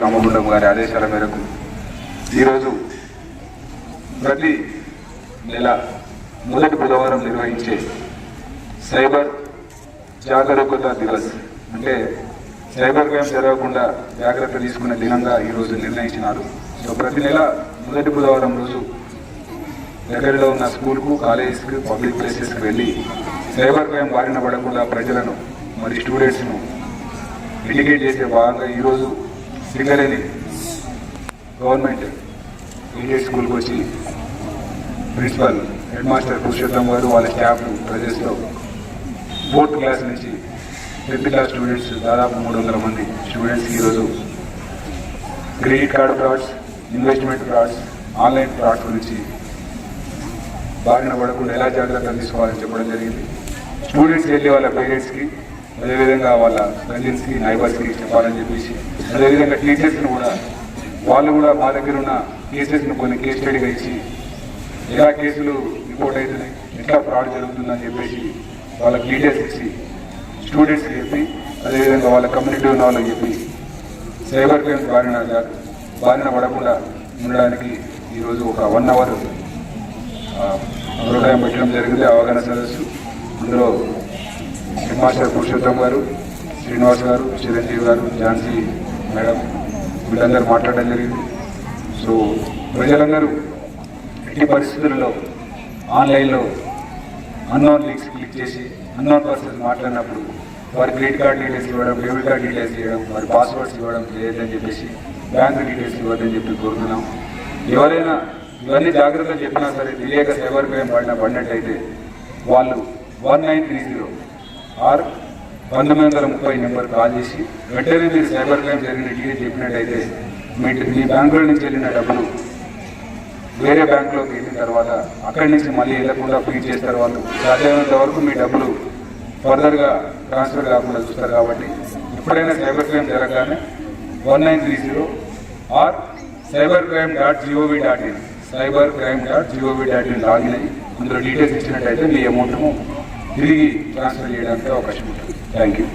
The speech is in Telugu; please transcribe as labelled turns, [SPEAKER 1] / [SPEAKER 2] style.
[SPEAKER 1] రామగుండం గారి ఆదేశాల మేరకు ఈరోజు ప్రతి నెల మొదటి బుధవారం నిర్వహించే సైబర్ జాగరూకత దివస్ అంటే సైబర్ క్రైమ్ జరగకుండా జాగ్రత్త తీసుకున్న దినంగా ఈరోజు నిర్ణయించినారు. సో ప్రతి నెల మొదటి బుధవారం రోజు దగ్గరలో ఉన్న స్కూల్కు కాలేజెస్కి పబ్లిక్ ప్లేసెస్కి వెళ్ళి సైబర్ క్రైమ్ బారిన పడకుండా ప్రజలను మరి స్టూడెంట్స్ను ఎడ్యుకేట్ చేసే భాగంగా ఈరోజు సింగరేణి గవర్నమెంట్ ఎయిడెడ్ స్కూల్కి వచ్చి ప్రిన్సిపల్ హెడ్ మాస్టర్ పురుషోత్తం గారు వాళ్ళ స్టాఫ్ ప్రజెస్లో ఫోర్త్ క్లాస్ నుంచి టెన్త్ క్లాస్ స్టూడెంట్స్ దాదాపు మూడు వందల మంది స్టూడెంట్స్కి ఈరోజు credit card frauds investment frauds online frauds గురించి బారిన పడకుండా ఎలా జాగ్రత్తలు తీసుకోవాలని చెప్పడం జరిగింది. స్టూడెంట్స్ వెళ్ళి వాళ్ళ పేరెంట్స్కి అదేవిధంగా వాళ్ళ కజిన్స్కి నైబర్స్కి చెప్పాలని చెప్పేసి అదేవిధంగా టీచర్స్ని కూడా. వాళ్ళు కూడా మా దగ్గర ఉన్న కేసెస్ను కొన్ని కేస్ స్టడీగా ఇచ్చి ఎలా కేసులు రిపోర్ట్ అవుతున్నాయి ఎట్లా ఫ్రాడ్ జరుగుతుందని చెప్పేసి వాళ్ళకి డీటెయిల్స్ ఇచ్చి స్టూడెంట్స్కి చెప్పి అదేవిధంగా వాళ్ళ కమ్యూనిటీ ఉన్న వాళ్ళకి చెప్పి సైబర్ క్రైమ్స్ బారిన బారిన పడకుండా ఉండడానికి ఈరోజు ఒక వన్ అవర్ ప్రోగ్రాం పెట్టడం జరిగింది. అవగాహన సదస్సు. అందులో హెడ్ మాస్టర్ పురుషోత్తం గారు శ్రీనివాస్ గారు చిరంజీవి గారు ఝాన్సీ మేడం వీళ్ళందరూ మాట్లాడడం జరిగింది. సో ప్రజలందరూ ఎట్టి పరిస్థితుల్లో ఆన్లైన్లో అన్నోన్ లింక్స్ క్లిక్ చేసి అన్నోన్ పర్సన్స్ మాట్లాడినప్పుడు వారి క్రెడిట్ కార్డ్ డీటెయిల్స్ ఇవ్వడం డెబిట్ కార్డ్ డీటెయిల్స్ ఇవ్వడం వారి పాస్వర్డ్స్ ఇవ్వడం లేదని చెప్పేసి బ్యాంక్ డీటెయిల్స్ ఇవ్వద్దని చెప్పి కోరుతున్నాం. ఎవరైనా ఇవన్నీ జాగ్రత్తలు చెప్పినా సరే తెలియక సైబర్ క్రైమ్ పడిన పడినట్టయితే వాళ్ళు one nine three zero or పంతొమ్మిది వందల ముప్పై నెంబర్ కాల్ చేసి వెంటనే మీరు సైబర్ క్రైమ్ జరిగిన చెప్పినట్టయితే మీ మీ బ్యాంకుల నుంచి వెళ్ళిన డబ్బులు వేరే బ్యాంకులోకి వెళ్ళిన తర్వాత అక్కడి నుంచి మళ్ళీ వెళ్ళకుండా ఫ్రీ చేస్తారు వాళ్ళు సాధ్యమైనంత వరకు మీ డబ్బులు ఫర్దర్గా ట్రాన్స్ఫర్ కాకుండా చూస్తారు కాబట్టి ఎప్పుడైనా cyber crime జరగగానే one nine three zero or cyber crime dot gov dot in cyber crime dot gov dot in login అయ్యి అందులో డీటెయిల్స్ ఇచ్చినట్టయితే మీ అమౌంట్ను తిరిగి ట్రాన్స్ఫర్ చేయడానికి అవకాశం ఉంటుంది. Thank you